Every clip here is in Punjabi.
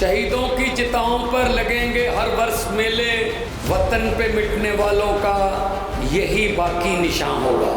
शहीदों की चिताओं पर लगेंगे हर वर्ष मेले वतन पे मिटने वालों का यही बाकी निशान होगा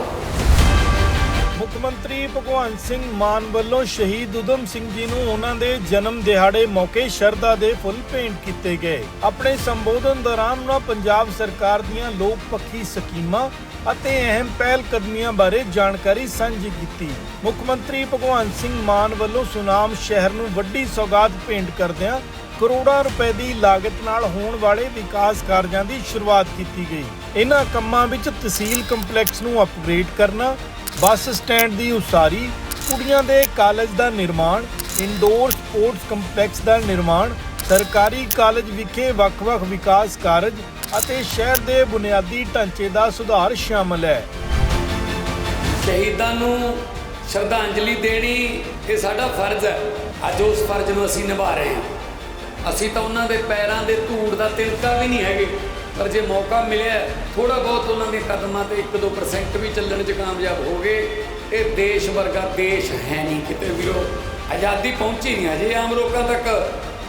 ਮੁੱਖ ਮੰਤਰੀ ਭਗਵੰਤ ਸਿੰਘ ਮਾਨ ਵੱਲੋਂ ਸ਼ਹੀਦ ਉਦਮ ਸਿੰਘ ਜੀ ਨੂੰ ਉਹਨਾਂ ਦੇ ਜਨਮ ਦਿਹਾੜੇ ਮੌਕੇ ਸ਼ਰਧਾ ਦੇ ਫੁੱਲ ਭੇਂਟ ਕੀਤੇ ਗਏ ਆਪਣੇ ਸੰਬੋਧਨ ਦੌਰਾਨ ਉਹਨਾਂ ਪੰਜਾਬ ਸਰਕਾਰ ਦੀਆਂ ਲੋਕ ਪੱਖੀ ਸਕੀਮਾਂ ਅਤੇ ਅਹਿਮ ਪਹਿਲ ਕਦਮੀਆਂ ਬਾਰੇ ਜਾਣਕਾਰੀ ਸਾਂਝੀ ਕੀਤੀ। ਮੁੱਖ ਮੰਤਰੀ ਭਗਵੰਤ ਸਿੰਘ ਮਾਨ ਵੱਲੋਂ ਸੁਨਾਮ ਸ਼ਹਿਰ ਨੂੰ ਵੱਡੀ ਸੌਗਾਤ ਭੇਂਟ ਕਰਦਿਆਂ ਕਰੋੜਾਂ ਰੁਪਏ ਦੀ ਲਾਗਤ ਨਾਲ ਹੋਣ ਵਾਲੇ ਵਿਕਾਸ ਕਾਰਜਾਂ ਦੀ ਸ਼ੁਰੂਆਤ ਕੀਤੀ ਗਈ। ਇਹਨਾਂ ਕੰਮਾਂ ਵਿੱਚ ਤਹਿਸੀਲ ਕੰਪਲੈਕਸ ਨੂੰ ਅਪਗ੍ਰੇਡ ਕਰਨਾ, ਬੱਸ ਸਟੈਂਡ ਦੀ ਉਸਾਰੀ, ਕੁੜੀਆਂ ਦੇ ਕਾਲਜ ਦਾ ਨਿਰਮਾਣ ਇੰਡੋਰ ਸਪੋਰਟਸ ਕੰਪਲੈਕਸ ਦਾ ਨਿਰਮਾਣ, ਸਰਕਾਰੀ ਕਾਲਜ ਵਿਖੇ ਵੱਖ-ਵੱਖ ਵਿਕਾਸ ਕਾਰਜ ਅਤੇ ਸ਼ਹਿਰ ਦੇ ਬੁਨਿਆਦੀ ਢਾਂਚੇ ਦਾ ਸੁਧਾਰ ਸ਼ਾਮਲ ਹੈ। ਸ਼ਹੀਦਾਂ ਨੂੰ ਸ਼ਰਧਾਂਜਲੀ ਦੇਣੀ ਇਹ ਸਾਡਾ ਫਰਜ਼ ਹੈ। ਅੱਜ ਉਸ ਫਰਜ਼ ਨੂੰ ਅਸੀਂ ਨਿਭਾ ਰਹੇ ਹਾਂ। ਅਸੀਂ ਤਾਂ ਉਹਨਾਂ ਦੇ ਪੈਰਾਂ ਦੇ ਧੂੜ ਦਾ ਤਿਲਕਾ ਵੀ ਨਹੀਂ ਹੈਗੇ। ਪਰ ਜੇ ਮੌਕਾ ਮਿਲਿਆ ਥੋੜਾ ਬਹੁਤ ਉਹਨਾਂ ਦੇ ਕਦਮਾਂ ਤੇ 1-2% ਵੀ ਚੱਲਣ 'ਚ ਕਾਮਯਾਬ ਹੋ ਗਏ, ਇਹ ਦੇਸ਼ ਵਰਗਾ ਦੇਸ਼ ਹੈ ਨਹੀਂ ਕਿਤੇ ਵੀਰੋ। ਆਜ਼ਾਦੀ ਪਹੁੰਚੀ ਨਹੀਂ ਅਜੇ ਆਮ ਲੋਕਾਂ ਤੱਕ।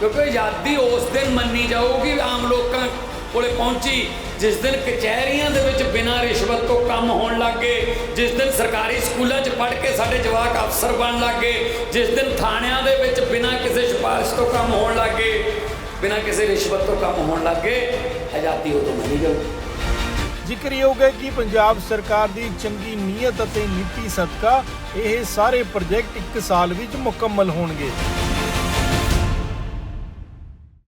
ਕਿਉਂਕਿ ਆਜ਼ਾਦੀ ਉਸ ਦਿਨ ਮੰਨੀ ਜਾਊਗੀ ਆਮ ਲੋਕਾਂ ਕੋਲੇ ਪਹੁੰਚੀ, ਜਿਸ ਦਿਨ ਕਚਹਿਰੀਆਂ ਦੇ ਵਿੱਚ ਬਿਨਾਂ ਰਿਸ਼ਵਤ ਤੋਂ ਕੰਮ ਹੋਣ ਲੱਗੇ ਜਿਸ ਦਿਨ ਸਰਕਾਰੀ ਸਕੂਲਾਂ 'ਚ ਪੜ੍ਹ ਕੇ ਸਾਡੇ ਜਵਾਕ ਅਫਸਰ ਬਣਨ ਲੱਗੇ ਜਿਸ ਦਿਨ ਥਾਣਿਆਂ ਦੇ ਵਿੱਚ ਬਿਨਾਂ ਕਿਸੇ ਸਿਫਾਰਿਸ਼ ਤੋਂ ਕੰਮ ਹੋਣ ਲੱਗੇ ਬਿਨਾਂ ਕਿਸੇ ਰਿਸ਼ਵਤ ਤੋਂ ਕੰਮ ਹੋਣ ਲੱਗੇ ਆਜ਼ਾਦੀ ਉਦੋਂ ਮਿਲੀ ਜਾਊ। ਜ਼ਿਕਰਯੋਗ ਹੈ ਕਿ ਪੰਜਾਬ ਸਰਕਾਰ ਦੀ ਚੰਗੀ ਨੀਅਤ ਅਤੇ ਨੀਤੀ ਸਦਕਾ ਇਹ ਸਾਰੇ ਪ੍ਰੋਜੈਕਟ ਇੱਕ ਸਾਲ ਵਿੱਚ ਮੁਕੰਮਲ ਹੋਣਗੇ।